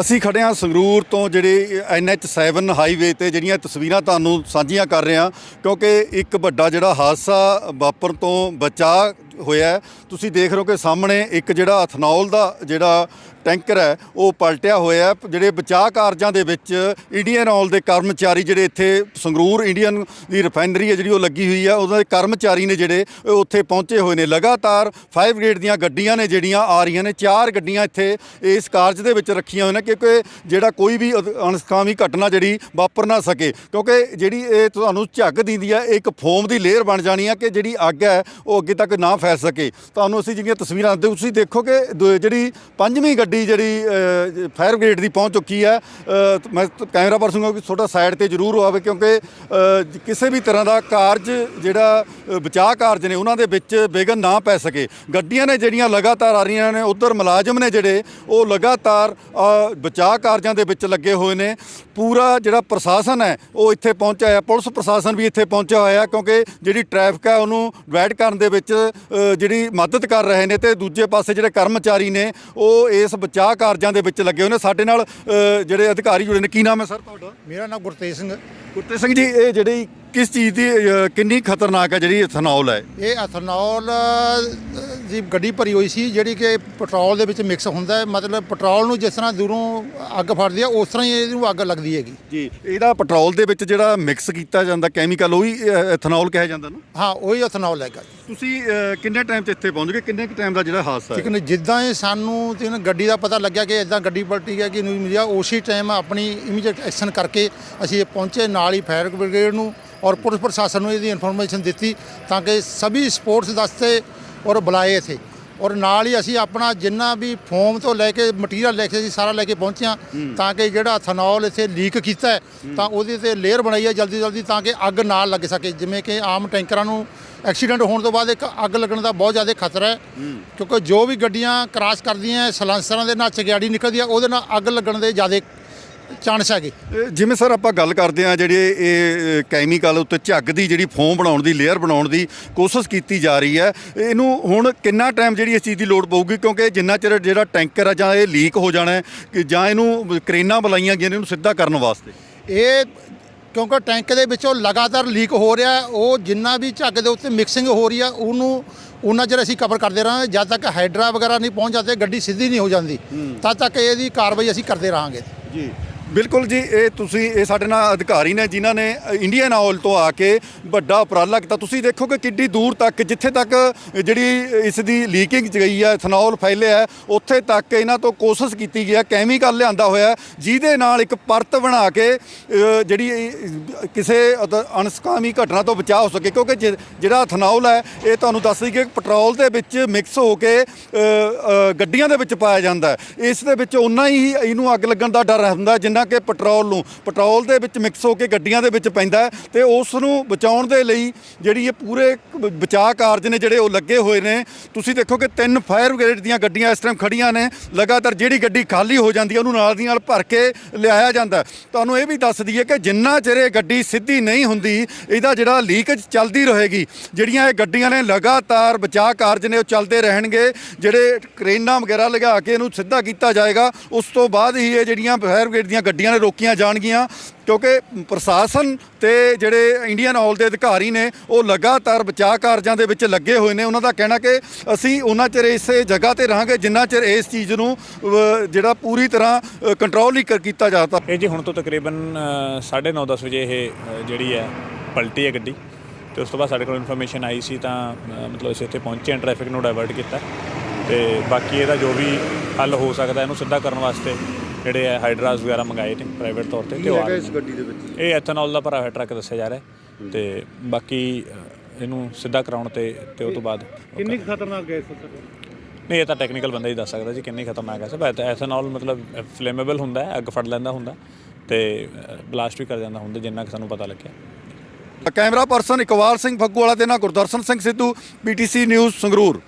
ਅਸੀਂ ਖੜੇ ਹਾਂ ਸੰਗਰੂਰ ਤੋਂ ਜਿਹੜੇ NH7 ਹਾਈਵੇ ਤੇ ਜਿਹੜੀਆਂ ਤਸਵੀਰਾਂ ਤੁਹਾਨੂੰ ਸਾਂਝੀਆਂ ਕਰ ਰਹੇ ਹਾਂ, ਕਿਉਂਕਿ ਇੱਕ ਵੱਡਾ ਜਿਹੜਾ ਹਾਦਸਾ ਵਾਪਰਨ ਤੋਂ ਬਚਾ ਹੋਇਆ ਤੁਸੀਂ ਦੇਖ ਰਹੇ ਹੋ ਕਿ ਸਾਹਮਣੇ ਇੱਕ ਜਿਹੜਾ ਇਥਨੋਲ ਦਾ ਜਿਹੜਾ ਟੈਂਕਰ ਹੈ, ਉਹ ਪਲਟਿਆ ਹੋਇਆ ਹੈ। ਜਿਹੜੇ ਬਚਾਅ ਕਾਰਜਾਂ ਦੇ ਵਿੱਚ ਇੰਡੀਅਨ ਆਇਲ ਦੇ ਕਰਮਚਾਰੀ ਜਿਹੜੇ ਇੱਥੇ ਸੰਗਰੂਰ ਇੰਡੀਅਨ ਦੀ ਰਿਫਾਈਨਰੀ ਹੈ ਜਿਹੜੀ ਉਹ ਲੱਗੀ ਹੋਈ ਹੈ ਉਹਨਾਂ ਦੇ ਕਰਮਚਾਰੀ ਨੇ ਜਿਹੜੇ ਉੱਥੇ ਪਹੁੰਚੇ ਹੋਏ ਨੇ। ਲਗਾਤਾਰ ਫਾਇਰ ਬ੍ਰਿਗੇਡ ਦੀਆਂ ਗੱਡੀਆਂ ਨੇ ਜਿਹੜੀਆਂ ਆ ਰਹੀਆਂ ਨੇ, ਚਾਰ ਗੱਡੀਆਂ ਇੱਥੇ ਇਸ ਕਾਰਜ ਦੇ ਵਿੱਚ ਰੱਖੀਆਂ ਹੋਈਆਂ ਨੇ ਕਿਉਂਕਿ ਜਿਹੜਾ ਕੋਈ ਵੀ ਅਦ- ਘਟਨਾ ਜਿਹੜੀ ਵਾਪਰ ਨਾ ਸਕੇ। ਕਿਉਂਕਿ ਜਿਹੜੀ ਇਹ ਤੁਹਾਨੂੰ ਝੱਗ ਦਿੰਦੀ ਹੈ ਇਹ ਇੱਕ ਫੋਮ ਦੀ ਲੇਅਰ ਬਣ ਜਾਣੀ ਹੈ ਕਿ ਜਿਹੜੀ ਅੱਗ ਹੈ, ਉਹ ਅੱਗੇ ਤੱਕ ਨਾ ਫੈਲ ਸਕੇ ਤੁਹਾਨੂੰ ਅਸੀਂ ਜਿਹੜੀਆਂ ਤਸਵੀਰਾਂ ਦੇ ਤੁਸੀਂ ਦੇਖੋ ਕਿ ਦ- ਜਿਹੜੀ ਪੰਜਵੀਂ ਗੱਡੀ ਜਿਹੜੀ ਫਾਇਰ ਬ੍ਰਿਗੇਡ ਦੀ ਪਹੁੰਚ ਚੁੱਕੀ ਹੈ ਮੈਂ ਕੈਮਰਾ ਪਰਸਨ ਕਿ ਛੋਟਾ ਸਾਈਡ ਤੇ ਜ਼ਰੂਰ ਆਵੇ ਕਿਉਂਕਿ ਕਿਸੇ ਵੀ ਤਰ੍ਹਾਂ ਦਾ ਕਾਰਜ ਜਿਹੜਾ ਬਚਾਅ ਕਾਰਜ ਨੇ, ਉਹਨਾਂ ਦੇ ਵਿੱਚ ਵਿਘਨ ਨਾ ਪੈ ਸਕੇ। ਗੱਡੀਆਂ ਨੇ ਜਿਹੜੀਆਂ ਲਗਾਤਾਰ ਆ ਰਹੀਆਂ ਨੇ, ਉਧਰ ਮੁਲਾਜ਼ਮ ਨੇ ਜਿਹੜੇ, ਉਹ ਲਗਾਤਾਰ ਬਚਾਅ ਕਾਰਜਾਂ ਦੇ ਵਿੱਚ ਲੱਗੇ ਹੋਏ ਨੇ। ਪੂਰਾ ਜਿਹੜਾ ਪ੍ਰਸ਼ਾਸਨ ਹੈ, ਉਹ ਇੱਥੇ ਪਹੁੰਚਿਆ ਹੈ ਪੁਲਿਸ ਪ੍ਰਸ਼ਾਸਨ ਵੀ ਇੱਥੇ ਪਹੁੰਚਿਆ ਹੋਇਆ ਕਿਉਂਕਿ ਜਿਹੜੀ ਟ੍ਰੈਫਿਕ ਹੈ, ਉਹਨੂੰ ਡਿਵਾਈਡ ਕਰਨ ਦੇ ਵਿੱਚ ਜਿਹੜੀ ਮਦਦ ਕਰ ਰਹੇ ਨੇ ਤੇ ਦੂਜੇ ਪਾਸੇ ਜਿਹੜੇ ਕਰਮਚਾਰੀ ਨੇ ਉਹ ਇਸ ਬਚਾਅ ਕਾਰਜਾਂ ਦੇ ਵਿੱਚ ਲੱਗੇ ਹੋਏ ਨੇ। ਸਾਡੇ ਨਾਲ ਜਿਹੜੇ ਅਧਿਕਾਰੀ ਜੁੜੇ ਨੇ। ਕੀ ਨਾਮ ਹੈ ਸਰ ਤੁਹਾਡਾ? ਮੇਰਾ ਨਾਮ ਗੁਰਤੇਜ ਸਿੰਘ ਗੁਰਤੇ ਸਿੰਘ ਜੀ ਇਹ ਜਿਹੜੀ ਕਿਸ ਚੀਜ਼ ਦੀ ਕਿੰਨੀ ਖਤਰਨਾਕ ਹੈ ਜਿਹੜੀ ਇਥਨੋਲ ਹੈ? ਇਹ ਐਥਨੋਲ ਦੀ ਗੱਡੀ ਭਰੀ ਹੋਈ ਸੀ ਜਿਹੜੀ ਕਿ ਪੈਟਰੋਲ ਦੇ ਵਿੱਚ ਮਿਕਸ ਹੁੰਦਾ ਹੈ। ਮਤਲਬ ਪੈਟਰੋਲ ਨੂੰ ਜਿਸ ਤਰ੍ਹਾਂ ਦੂਰੋਂ ਅੱਗ ਫੜਦੀ ਹੈ ਉਸ ਤਰ੍ਹਾਂ ਹੀ ਇਹਨੂੰ ਅੱਗ ਲੱਗਦੀ ਹੈਗੀ। ਜੀ ਇਹਦਾ ਪੈਟਰੋਲ ਦੇ ਵਿੱਚ ਜਿਹੜਾ ਮਿਕਸ ਕੀਤਾ ਜਾਂਦਾ ਕੈਮੀਕਲ ਉਹ ਹੀ ਇਥਨੋਲ ਕਿਹਾ ਜਾਂਦਾ ਨਾ? ਹਾਂ ਉਹੀ ਐਥਨੋਲ ਹੈਗਾ। ਤੁਸੀਂ ਕਿੰਨੇ ਟਾਈਮ 'ਚ ਇੱਥੇ ਪਹੁੰਚ ਗਏ? ਕਿੰਨੇ ਕੁ ਟਾਈਮ ਦਾ ਜਿਹੜਾ ਹਾਦਸਾ ਠੀਕ ਹੈ ਨੇ ਜਿੱਦਾਂ ਹੀ ਸਾਨੂੰ ਤੇ ਇਹਨਾਂ ਗੱਡੀ ਦਾ ਪਤਾ ਲੱਗਿਆ ਕਿ ਇਦਾਂ ਗੱਡੀ ਪਲਟੀ ਹੈ ਕਿ ਨਿਊਜ਼ ਮੀਡੀਆ ਉਸੇ ਟਾਈਮ ਆਪਣੀ ਇਮੀਡੀਏਟ ਐਕਸ਼ਨ ਕਰਕੇ ਅਸੀਂ ਇਹ ਪਹੁੰਚੇ ਨਾਲ ਹੀ ਫਾਇਰ ਬ੍ਰਿਗੇਡ ਨੂੰ ਔਰ ਪੁਲਿਸ ਪ੍ਰਸ਼ਾਸਨ ਨੂੰ ਇਹਦੀ ਇਨਫੋਰਮੇਸ਼ਨ ਦਿੱਤੀ ਤਾਂ ਕਿ ਸਭੀ ਸਪੋਰਟਸ ਦਸਤੇ ਔਰ ਬੁਲਾਏ ਇੱਥੇ। ਔਰ ਨਾਲ ਹੀ ਅਸੀਂ ਆਪਣਾ ਜਿੰਨਾ ਵੀ ਫੋਮ ਤੋਂ ਲੈ ਕੇ ਮਟੀਰੀਅਲ ਲੈ ਕੇ ਅਸੀਂ ਸਾਰਾ ਲੈ ਕੇ ਪਹੁੰਚੇ ਹਾਂ ਤਾਂ ਕਿ ਜਿਹੜਾ ਇਥਨੋਲ ਇੱਥੇ ਲੀਕ ਕੀਤਾ ਹੈ ਤਾਂ ਉਹਦੇ ਤੇ ਲੇਅਰ ਬਣਾਈ ਹੈ ਜਲਦੀ ਜਲਦੀ ਤਾਂ ਕਿ ਅੱਗ ਨਾ ਲੱਗ ਸਕੇ। ਜਿਵੇਂ ਕਿ ਆਮ ਟੈਂਕਰਾਂ ਨੂੰ ਐਕਸੀਡੈਂਟ ਹੋਣ ਤੋਂ ਬਾਅਦ ਇੱਕ ਅੱਗ ਲੱਗਣ ਦਾ ਬਹੁਤ ਜ਼ਿਆਦਾ ਖਤਰਾ ਹੈ। ਕਿਉਂਕਿ ਜੋ ਵੀ ਗੱਡੀਆਂ ਕ੍ਰਾਸ ਕਰਦੀਆਂ ਸਲਾਂਸਰਾਂ ਦੇ ਨਾਲ ਚਗਿਆੜੀ ਨਿਕਲਦੀ ਆ ਉਹਦੇ ਨਾਲ ਅੱਗ ਲੱਗਣ ਦੇ ਜ਼ਿਆਦਾ ਚਾਂਸ ਹੈਗੇ। ਜਿਵੇਂ ਸਰ ਆਪਾਂ ਗੱਲ ਕਰਦੇ ਆ ਜਿਹੜੇ ਇਹ ਕੈਮੀਕਲ ਉੱਤੇ ਝੱਗ ਦੀ ਜਿਹੜੀ ਫੋਮ ਬਣਾਉਣ ਦੀ ਲੇਅਰ ਬਣਾਉਣ ਦੀ ਕੋਸ਼ਿਸ਼ ਕੀਤੀ ਜਾ ਰਹੀ ਹੈ ਇਹਨੂੰ ਹੁਣ ਕਿੰਨਾ ਟਾਈਮ ਜਿਹੜੀ ਇਸ ਚੀਜ਼ ਦੀ ਲੋੜ ਪਊਗੀ? ਕਿਉਂਕਿ ਜਿੰਨਾ ਚਿਰ ਜਿਹੜਾ ਟੈਂਕਰ ਆ ਜਾਂ ਇਹ ਲੀਕ ਹੋ ਜਾਣਾ ਹੈ ਕਿ ਜਾਂ ਇਹਨੂੰ ਕਰੇਨਾਂ ਬੁਲਾਈਆਂ ਗਈਆਂ ਨੇ ਇਹਨੂੰ ਸਿੱਧਾ ਕਰਨ ਵਾਸਤੇ। ਇਹ ਕਿਉਂਕਿ ਟੈਂਕ ਦੇ ਵਿੱਚੋਂ ਲਗਾਤਾਰ ਲੀਕ ਹੋ ਰਿਹਾ ਉਹ ਜਿੰਨਾ ਵੀ ਝੱਗ ਦੇ ਉੱਤੇ ਮਿਕਸਿੰਗ ਹੋ ਰਹੀ ਆ ਉਹਨੂੰ ਉਹਨਾਂ ਚਿਰ ਅਸੀਂ ਕਵਰ ਕਰਦੇ ਰਹਾਂਗੇ। ਜਦ ਤੱਕ ਹਾਈਡਰਾ ਵਗੈਰਾ ਨਹੀਂ ਪਹੁੰਚ ਜਾਂਦੇ ਗੱਡੀ ਸਿੱਧੀ ਨਹੀਂ ਹੋ ਜਾਂਦੀ ਤਦ ਤੱਕ ਇਹਦੀ ਕਾਰਵਾਈ ਅਸੀਂ ਕਰਦੇ ਰਹਾਂਗੇ। ਜੀ। ਬਿਲਕੁਲ ਜੀ ਇਹ ਤੁਸੀਂ ਇਹ ਸਾਡੇ ਨਾਲ ਅਧਿਕਾਰੀ ਨੇ ਜਿਨ੍ਹਾਂ ਨੇ ਇੰਡੀਅਨ ਆਇਲ ਤੋਂ ਆ ਕੇ ਵੱਡਾ ਉਪਰਾਲਾ ਕੀਤਾ। ਤੁਸੀਂ ਦੇਖੋ ਕਿ ਕਿੱਡੀ ਦੂਰ ਤੱਕ ਜਿੱਥੇ ਤੱਕ ਜਿਹੜੀ ਇਸ ਦੀ ਲੀਕਿੰਗ ਗਈ ਹੈ ਇਥਨੋਲ ਫੈਲਿਆ ਹੈ, ਉੱਥੇ ਤੱਕ ਇਹਨਾਂ ਤੋਂ ਕੋਸ਼ਿਸ਼ ਕੀਤੀ ਗਈ ਹੈ ਕੈਮੀਕਲ ਲਿਆਂਦਾ ਹੋਇਆ ਜਿਹਦੇ ਨਾਲ ਇੱਕ ਪਰਤ ਬਣਾ ਕੇ ਜਿਹੜੀ ਕਿਸੇ ਅਦ- ਅਣਸਕਾਮੀ ਘਟਨਾ ਤੋਂ ਬਚਾਅ ਹੋ ਸਕੇ। ਕਿਉਂਕਿ ਜਿ- ਜਿਹੜਾ ਇਥਨੋਲ ਹੈ ਇਹ ਤੁਹਾਨੂੰ ਦੱਸ ਦਈਏ ਕਿ ਪੈਟਰੋਲ ਦੇ ਵਿੱਚ ਮਿਕਸ ਹੋ ਕੇ ਗੱਡੀਆਂ ਦੇ ਵਿੱਚ ਪਾਇਆ ਜਾਂਦਾ ਇਸ ਦੇ ਵਿੱਚ ਉਨਾ ਹੀ ਇਹਨੂੰ ਅੱਗ ਲੱਗਣ ਦਾ ਡਰ ਹੁੰਦਾ ਜਿੰਨਾ ਕਿ ਪੈਟਰੋਲ ਨੂੰ, ਪੈਟਰੋਲ ਦੇ ਵਿੱਚ ਮਿਕਸ ਹੋ ਕੇ ਗੱਡੀਆਂ ਦੇ ਵਿੱਚ ਪੈਂਦਾ ਹੈ ਤੇ ਉਸ ਨੂੰ ਬਚਾਉਣ ਦੇ ਲਈ ਜਿਹੜੀ ਇਹ ਪੂਰੇ ਬਚਾਅ ਕਾਰਜ ਨੇ ਜਿਹੜੇ ਉਹ ਲੱਗੇ ਹੋਏ ਨੇ। ਤੁਸੀਂ ਦੇਖੋ ਕਿ ਤਿੰਨ ਫਾਇਰ ਬ੍ਰਿਗੇਡ ਦੀਆਂ ਗੱਡੀਆਂ ਇਸ ਟਾਈਮ ਖੜੀਆਂ ਨੇ। ਲਗਾਤਾਰ ਜਿਹੜੀ ਗੱਡੀ ਖਾਲੀ ਹੋ ਜਾਂਦੀ ਹੈ, ਉਹਨੂੰ ਨਾਲ ਦੀ ਨਾਲ ਭਰ ਕੇ ਲਿਆਇਆ ਜਾਂਦਾ ਤੁਹਾਨੂੰ ਇਹ ਵੀ ਦੱਸ ਦਈਏ ਕਿ ਜਿੰਨਾ ਚਿਰ ਇਹ ਗੱਡੀ ਸਿੱਧੀ ਨਹੀਂ ਹੁੰਦੀ, ਇਹਦਾ ਜਿਹੜਾ ਲੀਕੇਜ ਚੱਲਦੀ ਰਹੇਗੀ, ਜਿਹੜੀਆਂ ਇਹ ਗੱਡੀਆਂ ਨੇ ਲਗਾਤਾਰ ਬਚਾਅ ਕਾਰਜ ਨੇ, ਉਹ ਚੱਲਦੇ ਰਹਿਣਗੇ। ਜਿਹੜੇ ਕਰੇਨਾਂ ਵਗੈਰਾ ਲਗਾ ਕੇ ਇਹਨੂੰ ਸਿੱਧਾ ਕੀਤਾ ਜਾਏਗਾ, ਉਸ ਤੋਂ ਬਾਅਦ ਹੀ ਇਹ ਜਿਹੜੀਆਂ ਫਾਇਰ ਬ੍ਰਿਗੇਡ ਦੀਆਂ ਗੱਡੀਆਂ ਨੇ ਰੋਕੀਆਂ ਜਾਣਗੀਆਂ, ਕਿਉਂਕਿ ਪ੍ਰਸ਼ਾਸਨ ਤੇ ਜਿਹੜੇ ਇੰਡੀਅਨ ਆਇਲ ਦੇ ਅਧਿਕਾਰੀ ਨੇ, ਉਹ ਲਗਾਤਾਰ ਬਚਾਅ ਕਾਰਜਾਂ ਦੇ ਵਿੱਚ ਲੱਗੇ ਹੋਏ ਨੇ। ਉਹਨਾਂ ਦਾ ਕਹਿਣਾ ਕਿ ਅਸੀਂ ਉਹਨਾਂ ਚਿਰ ਇਸੇ ਜਗ੍ਹਾ ਤੇ ਰਹਾਂਗੇ ਜਿੰਨਾ ਚਿਰ ਇਸ ਚੀਜ਼ ਨੂੰ ਜਿਹੜਾ ਪੂਰੀ ਤਰ੍ਹਾਂ ਕੰਟਰੋਲ ਨਹੀਂ ਕਰ- ਕੀਤਾ ਜਾਂਦਾ ਇਹ ਜੀ ਹੁਣ ਤੋਂ ਤਕਰੀਬਨ 9:30 10 ਵਜੇ ਇਹ ਜਿਹੜੀ ਹੈ, ਪਲਟੀ ਹੈ ਗੱਡੀ। ਤੇ ਉਸ ਤੋਂ ਬਾਅਦ ਸਾਡੇ ਕੋਲ ਇਨਫੋਰਮੇਸ਼ਨ ਆਈ ਸੀ ਤਾਂ ਮਤਲਬ ਅਸੀਂ ਇੱਥੇ ਪਹੁੰਚੇ ਹਾਂ ਟ੍ਰੈਫਿਕ ਨੂੰ ਡਾਇਵਰਟ ਕੀਤਾ। ਤੇ ਬਾਕੀ ਇਹਦਾ ਜੋ ਵੀ ਹੱਲ ਹੋ ਸਕਦਾ, ਇਹਨੂੰ ਸਿੱਧਾ ਕਰਨ ਵਾਸਤੇ ਜਿਹੜੇ ਹੈ ਹਾਈਡਰਾਸ ਵਗੈਰਾ ਮੰਗਾਏ ਨੇ ਪ੍ਰਾਈਵੇਟ ਤੌਰ ਤੇ ਤੇ ਉਹ ਆ ਰਹੇ ਨੇ। ਗੱਡੀ ਦੇ ਵਿੱਚ ਇਹ ਐਥਨੋਲ ਦਾ ਭਰਾ ਹੋਇਆ ਟਰੱਕ ਦੱਸਿਆ ਜਾ ਰਿਹਾ ਹੈ। ਤੇ ਬਾਕੀ ਅ, ਇਹਨੂੰ ਸਿੱਧਾ ਕਰਾਉਣ ਤੇ ਤੇ ਉਹ ਤੋਂ ਬਾਅਦ ਕਿੰਨੀ ਖਤਰਨਾਕ ਗੈਸ ਨਹੀਂ ਇਹ ਤਾਂ ਟੈਕਨੀਕਲ ਬੰਦਾ ਹੀ ਦੱਸ ਸਕਦਾ ਜੀ ਕਿੰਨੀ ਖਤਰਨਾਕ ਹੈ। ਸਭ ਐਥਨੋਲ ਮਤਲਬ ਫਲੇਮੇਬਲ ਹੁੰਦਾ ਹੈ ਅੱਗ ਫੜ ਲੈਂਦਾ ਹੁੰਦਾ ਤੇ ਬਲਾਸਟ ਵੀ ਕਰ ਜਾਂਦਾ ਹੁੰਦਾ ਜਿੰਨਾ ਕਿ ਸਾਨੂੰ ਪਤਾ ਲੱਗਿਆ। Camera person Iqbal Singh Phagguwala ਦੇ ਨਾਲ ਗੁਰਦਰਸ਼ਨ ਸਿੰਘ ਸਿੱਧੂ ਪੀਟੀਸੀ ਨਿਊਜ਼ ਸੰਗਰੂਰ।